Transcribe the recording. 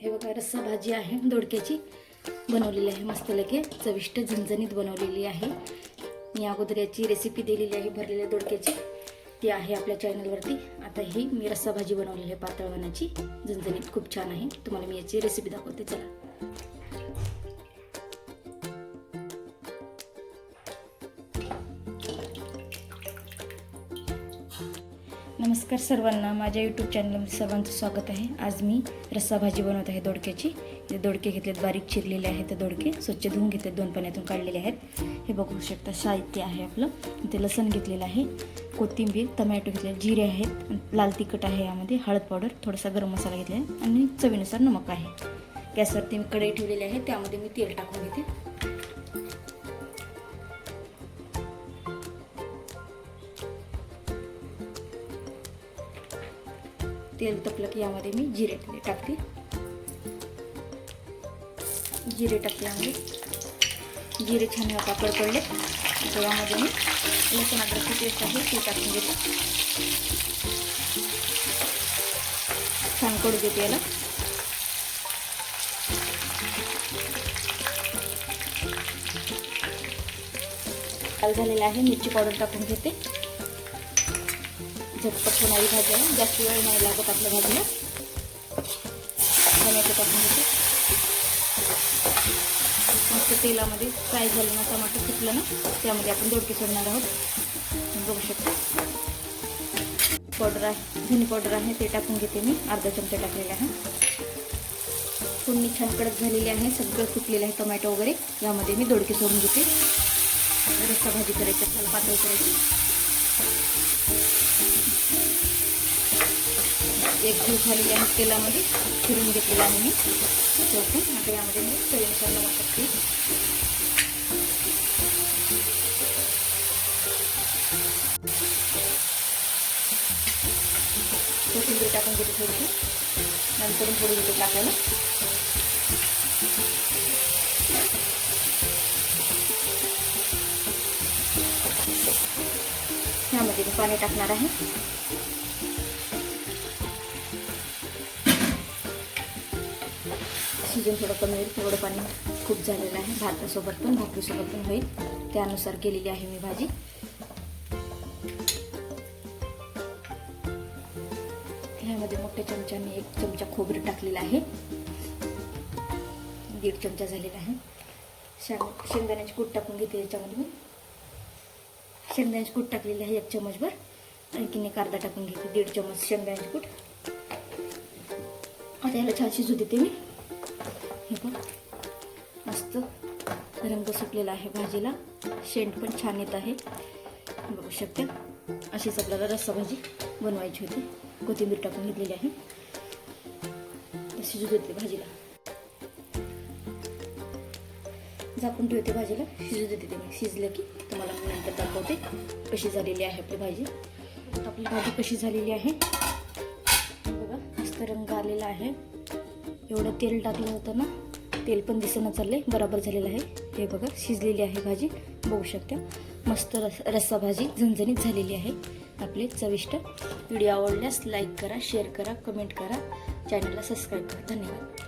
हे बघा रस्सा भाजी आहे दोडक्याची बनवलेली आहे. मस्त लगे चविष्ट झणझणीत बनवलेली आहे. मी अगोदर याची रेसिपी दिलेली आहे भरलेल्या दोडक्याची. ती आहे आपल्या चॅनलवरती आता ही मी रस्सा भाजी बनवलेली आहे पातळवण्याची झणझणीत खूप छान आहे. तुम्हाला मी याची रेसिपी दाखवते. चला. नमस्कार सर्वांना माझ्या यूट्यूब चॅनलमध्ये सर्वांचं स्वागत आहे. आज मी रस्सा भाजी बनवत आहे दोडक्याची. ते दोडके घेतलेत बारीक चिरलेले आहेत ते दोडके स्वच्छ धुवून घेतलेत दोन पाण्यातून काढलेले आहेत. हे बघू शकता साहित्य आहे आपलं. ते लसण घेतलेलं आहे कोथिंबीर टमॅटो घेतले जिरे आहेत लाल तिखट आहे यामध्ये हळद पावडर थोडासा गरम मसाला घेतला आहे आणि चवीनुसार नमक आहे. गॅसवरती मी कढई ठेवलेली आहे त्यामध्ये मी तेल टाकून घेते. तेल तपलं की यामध्ये मी जिरे टाकते. जिरे टाकते यामध्ये जिरे छान आता कडकडले. तर मी लसूण अद्रकची पेस्ट आहे ती टाकून घेते. छान कडू देते याला. लाल झालेला आहे मिरची पावडर टाकून घेते. झटपट होणारी भाजी आहे जास्त वेळ नाही लागत आपल्या भाजीला. टमॅटो टाकून घेते. मस्त तेलामध्ये फ्राय झालं ना टमाटर सुकलं ना त्यामध्ये आपण दोडके सोडणार आहोत. बघू शकतो. पावडर आहे धनी पावडर आहे ते टाकून घेते मी. अर्धा चमचा टाकलेला आहे. फोडणी छान कडक झालेली आहे. सगळं सुकलेलं आहे टोमॅटो वगैरे. यामध्ये मी दोडके सोडून घेते. रस्सा भाजी करायची त्याला पातळ करायची. एक जीव झालेली आहे तेलामध्ये फिरून घेतलेला आहे मी. चौकून. आता यामध्ये मी चवीनुसार नमक शकते कोथिंबीर टाकून घेते थोडीशी. नंतर थोडी घेते टाकायला. ह्यामध्ये मी पाणी टाकणार आहे. शिजून थोडं कमी होईल थोडं पाणी खूप झालेलं आहे. भातासोबत पण भाकरीसोबत पण होईल. त्यानुसार केलेली आहे मी भाजी. ह्यामध्ये मोठ्या चमच्याने एक चमचा खोबरं टाकलेलं आहे. दीड चमचा झालेला आहे. शेंग शेंगदाण्याची कूट टाकून घेते याच्यामध्ये मी. शेंगदाण्याची कूट टाकलेली आहे एक चमचभर. आणखीन एक अर्धा टाकून घेते दीड चमच शेंगदाण्याची कूट. आता याला छान शिजू देते मी. हे बघ मस्त रंग सुटलेला आहे भाजीला. शेंट पण छान येत आहे. बघू शकते. अशीच आपल्याला रस्सा भाजी बनवायची होती. कोथिंबीर टाकून घेतलेली आहे. शिजू देते भाजीला. झाकून ठेवते भाजीला. शिजू देते ते मी. शिजलं की तुम्हाला मी नंतर दाखवते कशी झालेली आहे आपली भाजी. आपली भाजी कशी झालेली आहे. बघा मस्त रंग आलेला आहे. एवढं तेल टाकलं होतं ना तेल पण दिसणं चाललंय बरोबर झालेलं आहे. हे बघा शिजलेली आहे भाजी बघू शकता. मस्त रस रस्सा भाजी झणझणीत झालेली आहे. आपले चविष्ट व्हिडिओ आवडल्यास लाईक करा शेअर करा कमेंट करा. चॅनलला सबस्क्राईब करा. धन्यवाद.